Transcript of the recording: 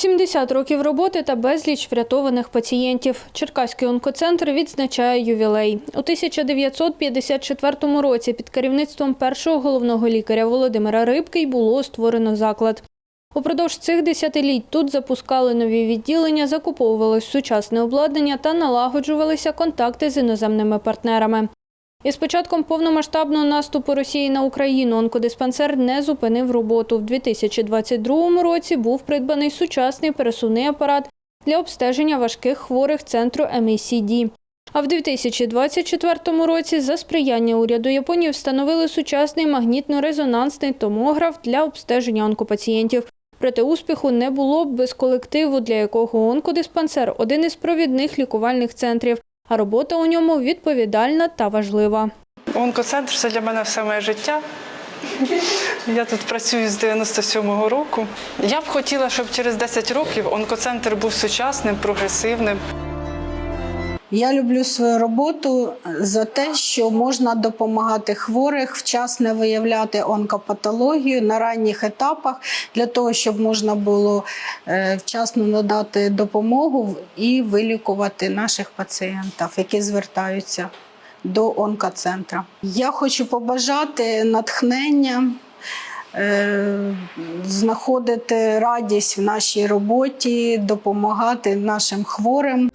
70 років роботи та безліч врятованих пацієнтів. Черкаський онкоцентр відзначає ювілей. У 1954 році під керівництвом першого головного лікаря Володимира Рибки було створено заклад. Упродовж цих десятиліть тут запускали нові відділення, закуповувалось сучасне обладнання та налагоджувалися контакти з іноземними партнерами. Із початком повномасштабного наступу Росії на Україну онкодиспансер не зупинив роботу. В 2022 році був придбаний сучасний пересувний апарат для обстеження важких хворих центру MACD. А в 2024 році за сприяння уряду Японії встановили сучасний магнітно-резонансний томограф для обстеження онкопацієнтів. Проте успіху не було б без колективу, для якого онкодиспансер – один із провідних лікувальних центрів, а робота у ньому відповідальна та важлива. Онкоцентр це для мене все моє життя. Я тут працюю з 97-го року. Я б хотіла, щоб через 10 років онкоцентр був сучасним, прогресивним. Я люблю свою роботу за те, що можна допомагати хворих, вчасно виявляти онкопатологію на ранніх етапах для того, щоб можна було е, вчасно надати допомогу і вилікувати наших пацієнтів, які звертаються до онкоцентра. Я хочу побажати натхнення. е, Знаходити радість в нашій роботі, допомагати нашим хворим